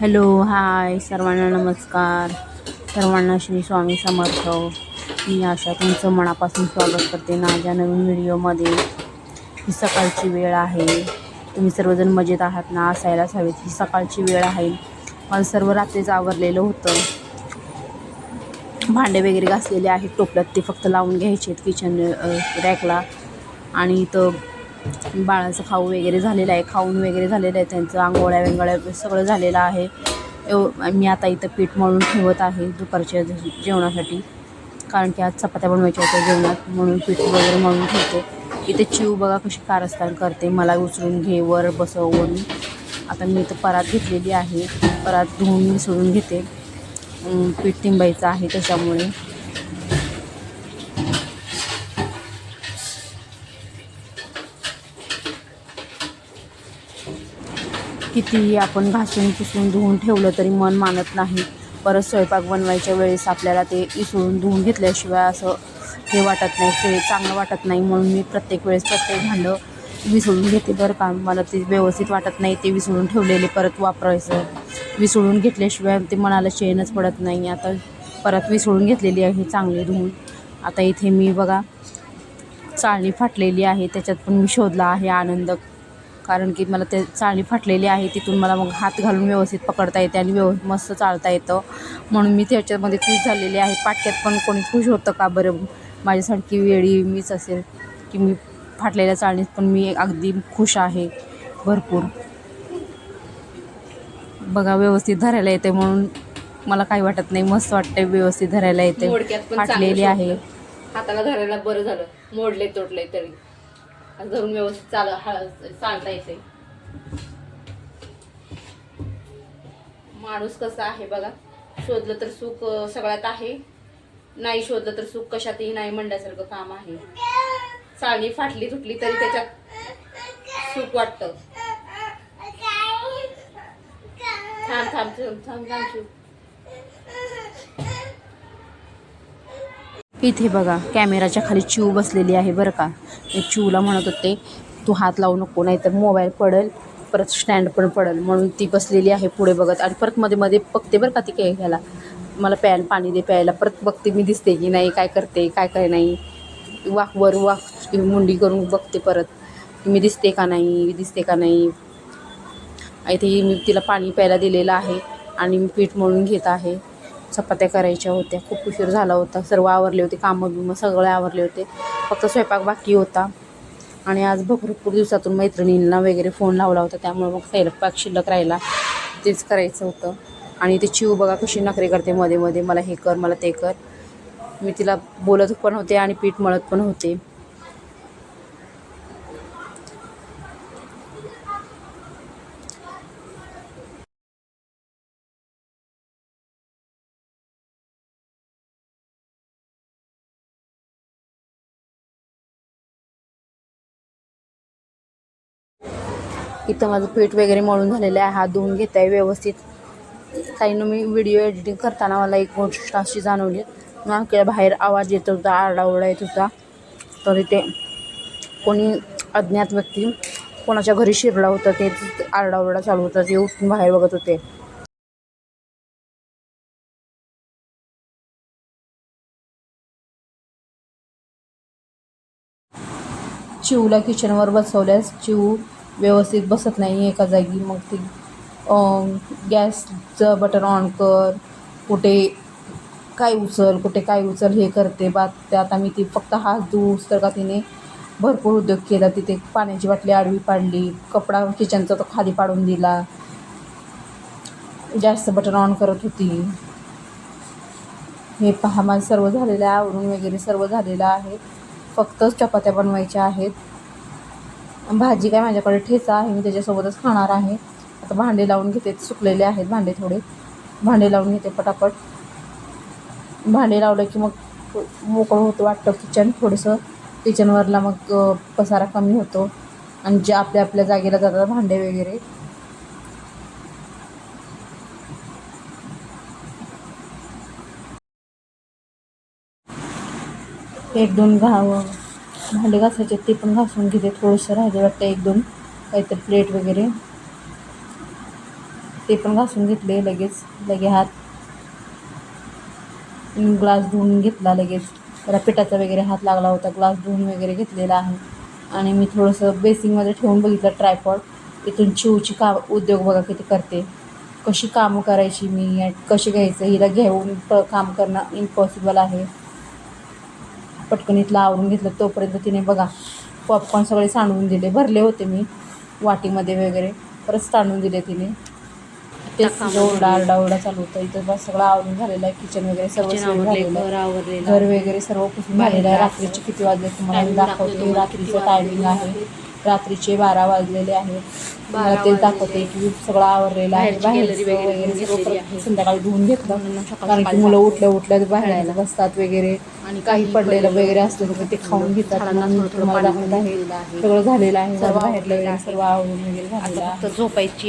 Hello hi सर्वांना नमस्कार. सर्वांना श्री स्वामी समर्थ. मी आशा तुमचं मनापासून स्वागत करते माझ्या नवीन व्हिडिओमध्ये. ही सकाळची वेळ आहे. तुम्ही सर्वजण मजेत आहात ना असायलाच हवेत. ही सकाळची वेळ आहे. मला सर्व रात्रीच आवरलेलं होतं. भांडे वगैरे घासलेले आहेत टोपल्यात ते फक्त लावून घ्यायचे आहेत किचन रॅकला. आणि इथं बाळाचं खाऊ वगैरे झालेलं आहे खाऊन वगैरे झालेलं आहे त्यांचं आंघोळ्या वेंगोळ्या सगळं झालेलं आहे. एव मी आता इथं पीठ मळून ठेवत आहे दुपारच्या जेवणासाठी. कारण की आज चपात्या बनवायच्या होत्या जेवणात म्हणून पीठ वगैरे मळून ठेवते. इथे चिव बघा कशी कारस्थान करते. मला उचलून घे वर बसवून आता मी इथं परात घेतलेली आहे. परात धुवून मिसळून घेते. पीठ तिंबायचं आहे त्याच्यामुळे. कितीही आपण घासून पुसून धुवून ठेवलं तरी मन मानत नाही. परत स्वयंपाक बनवायच्या वेळेस आपल्याला ते इसळून धुवून घेतल्याशिवाय असं हे वाटत नाही ते चांगलं वाटत नाही म्हणून मी प्रत्येक वेळेस प्रत्येक भांडं विसळून घेते बरं का. मला ते व्यवस्थित वाटत नाही ते विसळून ठेवलेले परत वापरायचं. विसळून घेतल्याशिवाय ते मनाला चेनच पडत नाही. आता परत विसळून घेतलेली आहे चांगली धुवून. आता इथे मी बघा चाळणी फाटलेली आहे त्याच्यात पण मी शोधला आहे आनंद कारण की मला ते चाळणी फाटलेली आहे तिथून मला मग हात घालून व्यवस्थित पकडता येते आणि व्यव मस्त चालता येतं. म्हणून मी त्याच्यामध्ये खुश झालेली आहे. पाटक्यात पण कोणी खुश होतं का बरं? माझ्यासारखी वेळी मीच असेल की मी फाटलेल्या चाळणीत पण मी अगदी खुश आहे. भरपूर. बघा व्यवस्थित धरायला येते म्हणून मला काही वाटत नाही. मस्त वाटते व्यवस्थित धरायला येते. फाटलेली आहे. हाताला धरायला बरं झालं. मोडले तोडले तरी. धरून व्यवस्थित चाल हा- चालता येते. माणूस कसा आहे बघा. शोधलं तर सुख सगळ्यात आहे. नाही शोधलं तर सुख कशातही नाही म्हणण्यासारखं काम आहे. चाळणी फाटली तुटली तरी त्याच्यात सुख वाटतं. थांब थांब थांब थांब थांब. इथे बघा कॅमेराच्या खाली चिव बसलेली आहे बरं का. मी चिवला म्हणत होते तू हात लावू नको नाहीतर मोबाईल पडेल परत स्टँड पण पडेल. म्हणून ती बसलेली आहे पुढे बघत. आणि परत मध्ये मध्ये बघते बरं का ती काय घ्यायला. मला प्यान पाणी दे प्यायला. परत बघते मी दिसते की नाही काय करते काय काय नाही. वाक वर वाक मुंडी करून बघते परत. मी दिसते का नाही दिसते का नाही? इथे मी तिला पाणी प्यायला दिलेलं आहे आणि मी पीठ म्हणून घेत आहे. चपात्या करायच्या होत्या. खूप उशीर झाला होता. सर्व आवरले होते कामं बिमं सगळे आवरले होते. फक्त स्वयंपाक बाकी होता. आणि आज भरपूर दिवसातून मैत्रिणींना वगैरे फोन लावला होता. त्यामुळे मग स्वयंपाक शिल्लक राहिला. तेच करायचं होतं. आणि ते चिव बघा कशी नखरे करते मध्ये मध्ये. मला हे कर मला ते कर. मी तिला बोलत पण होते आणि पीठ मळत पण होते. इथं माझं पीठ वगैरे मळून झालेलं आहे. हात धुवून घेत आहे व्यवस्थित. काही मी व्हिडिओ एडिटिंग करताना मला एक गोष्ट अशी जाणवली. ना बाहेर आवाज येत होता आरडाओरडा येत होता. तर इथे कोणी अज्ञात व्यक्ती कोणाच्या घरी शिरला होता ते आरडाओरडा चालू होता ते उठून बाहेर बघत होते. चिवला किचनवर बसवल्यास चिऊ व्यवस्थित बसत नाही एका जागी. मग ती गॅसचं बटन ऑन कर. कुठे काय उचल कुठे काय उचल हे करते बा त्यात आम्ही ती फक्त हात धुऊस तर का तिने भरपूर उद्योग केला. तिथे पाण्याची बाटली आडवी पाडली. कपडा किचनचा तो खाली पाडून दिला. गॅसचं बटन ऑन करत होती. हे पहा माझं सर्व झालेलं आहे. आवरून वगैरे सर्व झालेलं आहे. फक्त चपात्या बनवायच्या आहेत. भाजी काय माझ्याकडे ठेचा आहे मी त्याच्यासोबतच खाणार आहे. आता भांडे लावून घेते सुकलेले आहेत भांडे थोडे. भांडे लावून घेते पटापट. भांडे लावलं की मग मोकळं होतं वाटतं किचन थोडंसं. किचनवरला मग पसारा कमी होतो. आणि जे आपल्या आपल्या जागेला जातात भांडे वगैरे. एक दोन घाव. भांडे घासायचे ते पण घासून घेते. थोडंसं राहिले वाटतं एक दोन काहीतरी प्लेट वगैरे. ते पण घासून घेतले लगेच. लगे हात ग्लास धुवून घेतला लगेच. त्याला पिठाचा वगैरे हात लागला होता ग्लास धुवून वगैरे घेतलेला आहे. आणि मी थोडंसं बेसिंगमध्ये ठेवून बघितलं ट्रायपॉड. इथून चिवची का उद्योग बघा किती करते. कशी कामं करायची मी कशी घ्यायचं हिला घेऊन प काम करणं इम्पॉसिबल आहे. पटकन इथलं आवरून घेतलं. तोपर्यंत तिने बघा पॉपकॉर्न सगळे सांडून दिले. भरले होते मी वाटीमध्ये वगैरे. परत सांडून दिले तिने. तेच ओरडा आरडा ओरडा चालू होता. इथं बस सगळं आवरून झालेलं आहे. किचन वगैरे सर्व. घर वगैरे सर्व पुसून झालेलं आहे. रात्रीचे किती वाजले तुम्हाला? दाखवते. रात्रीचं टायमिंग आहे. रात्रीचे बारा वाजलेले आहेत मला तेच दाखवते. की सगळं आवरलेलं आहे बाहेरची बाहेरचं वगैरे आहे. संध्याकाळी धुवून घेतलं कारण की मुलं. उठल्या उठल्या बाहेर. बसतात वगैरे आणि काही पडलेलं वगैरे असलं तर ते खाऊन घेतात तुम्हाला दाखवत आहे. सगळं झालेलं आहे सर्व बाहेरलं. सर्व आवरून वगैरे झालेलं झोपायची